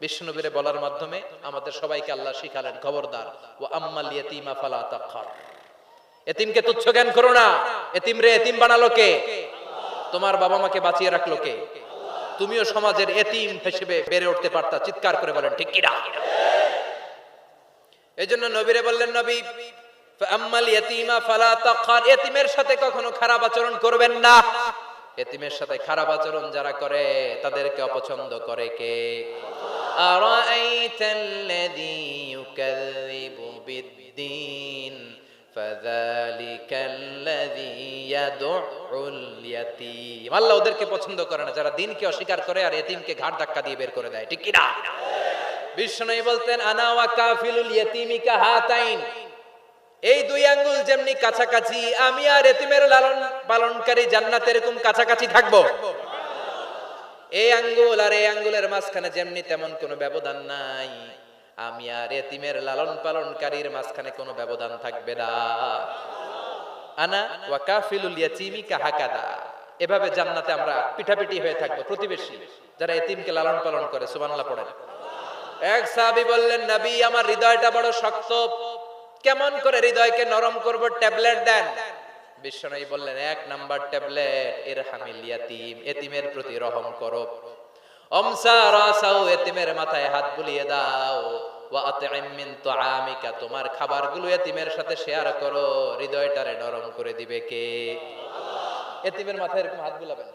বিষ্ণুবীরে বলার মাধ্যমে আমাদের সবাইকে আল্লাহ শিখালেন, খবরদার ও আম্মাল ফালা তাকহার এতিমকে তুচ্ছ জ্ঞান করো না। এতিম রে, এতিম বানালো কে? তোমার বাবা মাকে বাঁচিয়ে রাখল কে? তুমিও সমাজের এতিম হিসেবে বেড়ে উঠতে পারতা, চিৎকার করে বলেন, ঠিক কিনা? এই জন্য নবীরে বললেন, নবী আম্মাল ইয়াতিমা ফালা তাকহার এতিমের সাথে কখনো খারাপ আচরণ করবেন না। এতিমের সাথে খারাপ আচরণ যারা করে, তাদেরকে অপছন্দ করে কে? أرأيت الذي يكذب بالدين فذلك الذي يدع اليتيم আল্লাহ ওদেরকে পছন্দ করে না যারা দিনকে অস্বীকার করে আর এতিমকে ঘাট ধাক্কা দিয়ে বের করে দেয় ঠিক কি না বিষ্ণু বলতেন আনা ওয়া কাফিলুল ইয়াতিমি কাহাতাইন এই দুই আঙ্গুল যেমনি কাছাকাছি আমি আর এতিমের লালন পালনকারী জান্নাত এরকম কাছাকাছি থাকবো এই আঙ্গুল আর এই আঙ্গুলের মাঝখানে যেমনি তেমন কোনো ব্যবধান নাই। আমি আর এতিমের লালন পালনকারীর মাঝখানে কোনো ব্যবধান থাকবে না। আনা ওয়া কাফিলুল ইয়াতিমি কাহাকাদা। এভাবে জান্নাতে আমরা পিঠাপিঠি হয়ে থাকব, প্রতিবেশী, যারা এতিমকে লালন পালন করে, সুবহানাল্লাহ পড়েন। এক সাহাবী বললেন, নবী, আমার হৃদয়টা বড় শক্ত। কেমন করে হৃদয়কে নরম করব, ট্যাবলেট দেন। বিশ্বনবী বললেন, এক নাম্বার ট্যাবলেট এর হামিল ইয়াতিম, এতিমের প্রতি রহম করো। অমসা রাসাও এতিমের মাথায় হাত বুলিয়ে দাও। তোমার খাবারগুলো এতিমের সাথে শেয়ার করো। হৃদয়টারে নরম করে দিবে কে? এতিমের মাথায় এরকম হাত বুলাবেন?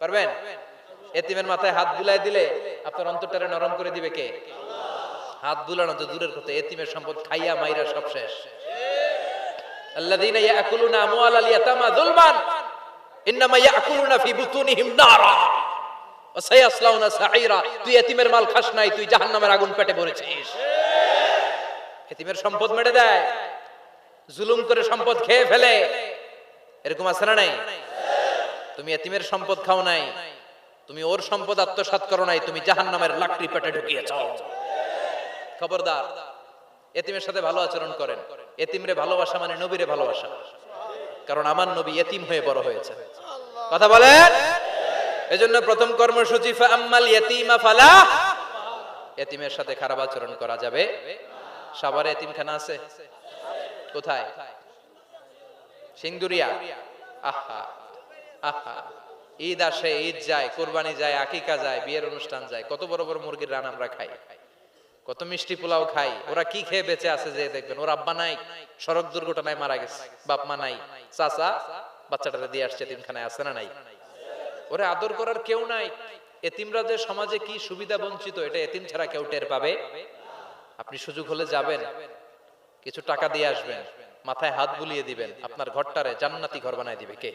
পারবেন? এতিমের মাথায় হাত বুলাই দিলে আপনার অন্তরটারে নরম করে দিবে কে? হাত বুলানো তো দূরের কথা, এতিমের সম্পদ খাইয়া মাইরা সব শেষ। ইয়াকুলুনা আমওয়ালাল ইয়াতামা যুলমান, ইন্নামা ইয়াকুলুনা ফি বুতুনিহিম নারা, ওয়া সায়াসলাউনা সাঈরা। তুই এতিমের মাল খাস নাই, তুই জাহান্নামের আগুন পেটে ভরেছিস। এতিমের সম্পদ মেরে দেয়, জুলুম করে সম্পদ খেয়ে ফেলে। এরকম আছে না নাই? তুমি এতিমের সম্পদ খাও নাই, তুমি ওর সম্পদ আত্মসাৎ করো নাই, তুমি জাহান্নামের লাকড়ি পেটে ঢুকিয়েছ। খবরদার, এতিমের সাথে ভালো আচরণ করেন। এতিমরে ভালোবাসা মানে নবীরে ভালোবাসা। কারণ আমার নবী এতিম হয়ে বড় হয়েছে। কথা বলেন? এজন্য প্রথম কর্মসূচি আম্মাল ইয়াতিমা ফালা এতিমের সাথে খারাপ আচরণ করা যাবে। সাভারে এতিমখানা আছে? কোথায়? সিংদুরিয়া আহা আহা। ঈদ আসে ঈদ যায় কোরবানি যায় আকিকা যায় বিয়ের অনুষ্ঠান যায় কত বড় বড় মুরগির রান আমরা খাই। কত মিষ্টি পোলাও খাই, ওরা কি খেয়ে বেঁচে আছে যে দেখবেন, ওর আব্বা নাই, সড়ক দুর্ঘটনায় মারা গেছে, বাপ মা নাই, চাচা বাচ্চাটারে দিয়ে আসছে এতিমখানায়, আছে না নাই? ওরে আদর করার কেউ নাই, এতিমরা যে সমাজে কি সুবিধা বঞ্চিত, এটা এতিম ছাড়া কেউ টের পাবে? আপনি সুযোগ হলে যাবেন, কিছু টাকা দিয়ে আসবেন, মাথায় হাত বুলিয়ে দিবেন, আপনার ঘরটারে জান্নাতি ঘর বানায় দিবে, কে?